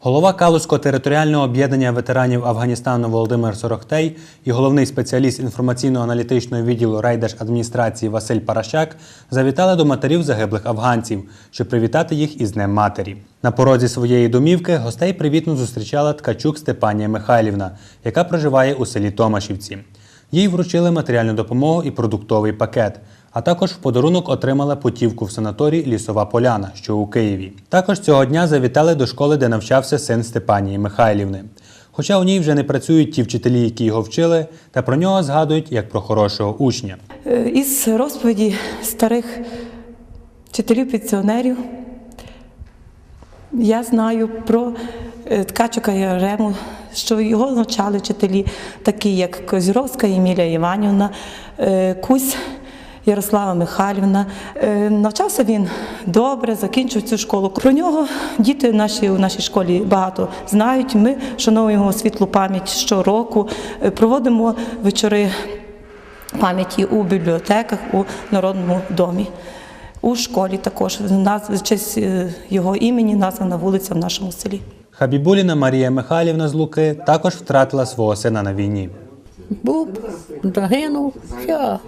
Голова Калузького територіального об'єднання ветеранів Афганістану Володимир Сорохтей і головний спеціаліст інформаційно-аналітичного відділу райдержадміністрації Василь Паращак завітали до матерів загиблих афганців, щоб привітати їх із Днем Матері. На порозі своєї домівки гостей привітно зустрічала ткачук Степанія Михайлівна, яка проживає у селі Томашівці. Їй вручили матеріальну допомогу і продуктовий пакет. А також в подарунок отримала путівку в санаторій Лісова Поляна, що у Києві. Також цього дня завітали до школи, де навчався син Степанії Михайлівни. Хоча у ній вже не працюють ті вчителі, які його вчили, та про нього згадують як про хорошого учня. Е, Із розповіді старих вчителів-пенсіонерів я знаю про е, Ткачука Ярему, що його навчали вчителі, такі як Козіровська Емілія Іванівна, е, Кусь Ярослава Михайлівна. Е, Навчався він добре, закінчив цю школу. Про нього діти наші у нашій школі багато знають. Ми його світлу пам'ять щороку, е, проводимо вечори пам'яті у бібліотеках, у Народному домі. У школі також в честь е, його імені названа вулиця в нашому селі. Хабібуліна Марія Михайлівна з Луки також втратила свого сина на війні. Був, загинув, все.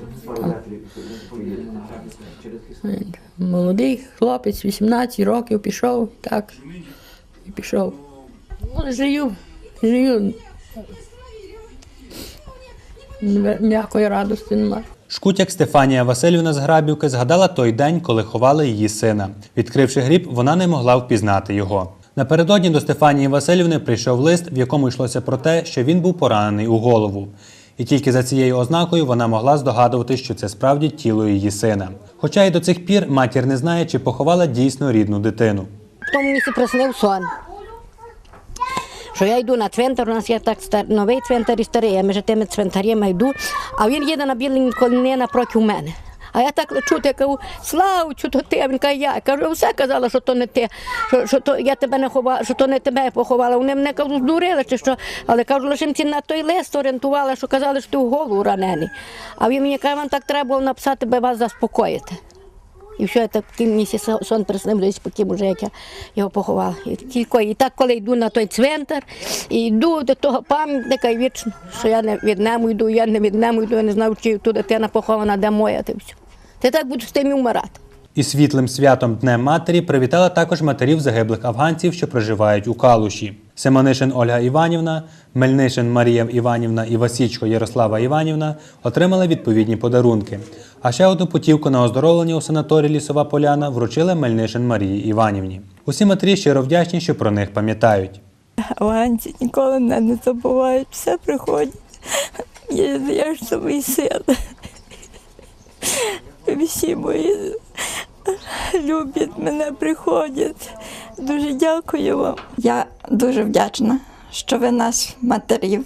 Молодий хлопець, 18 років пішов, так, і пішов. Ну, жию, жию. М'якої радості немає. Шкутяк Стефанія Васильівна з Грабівки згадала той день, коли ховали її сина. Відкривши гріб, вона не могла впізнати його. Напередодні до Стефанії Васильівни прийшов лист, в якому йшлося про те, що він був поранений у голову. І тільки за цією ознакою вона могла здогадувати, що це справді тіло її сина. Хоча й до цих пір матір не знає, чи поховала дійсно рідну дитину. В тому місці приснив сон. Що я йду на цвинтар, у нас є так стар, новий цвинтар і старий, я між тими цвинтарями йду, а він їде на білий коні напроти мене. А я так лечу, я кажу, Славчу, то ти. Він каже, я. Я кажу, все казала, що то не ти, що, що то я тебе не ховала, що то не тебе поховала. Вони мене кажу, здурили чи що. Але кажу, лише ці на той лист орієнтувала, що казали, що ти в голову ранений. А він мені каже, вам так треба було написати, би вас заспокоїти. І все, я так місці сон- приснив потім, уже як я його поховала. І тільки і так, коли йду на той цвинтар, і йду до того пам'ятника, і вічно, що я не від нему йду, я не від нему йду, я не знаю, чи ту дитина похована, де моя, ти все. Ти так буду з тим і вмирати. І світлим святом Днем Матері привітала також матерів загиблих афганців, що проживають у Калуші. Семенишин Ольга Іванівна, Мельнишин Марія Іванівна і Васічко Ярослава Іванівна отримали відповідні подарунки. А ще одну путівку на оздоровлення у санаторії Лісова Поляна вручили Мельнишин Марії Іванівні. Усі матері щиро вдячні, що про них пам'ятають. Афганці ніколи мене не забувають, все приходять. Я, я ж собі син. Всі мої люблять мене, приходять. Дуже дякую вам. Я дуже вдячна, що ви нас, матерів,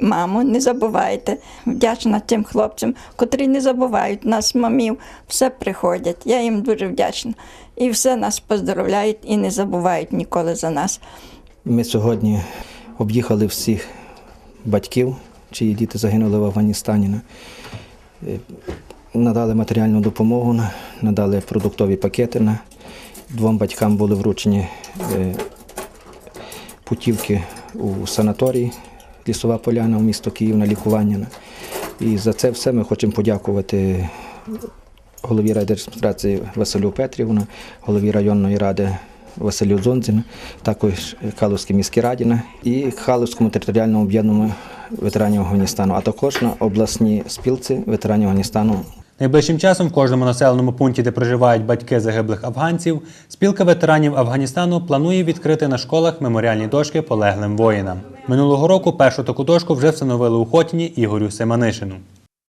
маму, не забуваєте. Вдячна тим хлопцям, котрі не забувають нас, мамів, все приходять. Я їм дуже вдячна. І все нас поздоровляють і не забувають ніколи за нас. Ми сьогодні об'їхали всіх батьків, чиї діти загинули в Афганістані. Надали матеріальну допомогу, надали продуктові пакети. Двом батькам були вручені е, путівки у санаторій Лісова Поляна в місто Київ на лікування. І за це все ми хочемо подякувати голові райдержадміністрації Василю Петрівну, голові районної ради Василю Дзонзіну, також Калузькій міській раді і Калузькому територіальному об'єднанню ветеранів Афганістану, а також на обласній спілці ветеранів Афганістану Найближчим часом в кожному населеному пункті, де проживають батьки загиблих афганців, спілка ветеранів Афганістану планує відкрити на школах меморіальні дошки полеглим воїнам. Минулого року першу таку дошку вже встановили у Хотіні Ігорю Семанишину.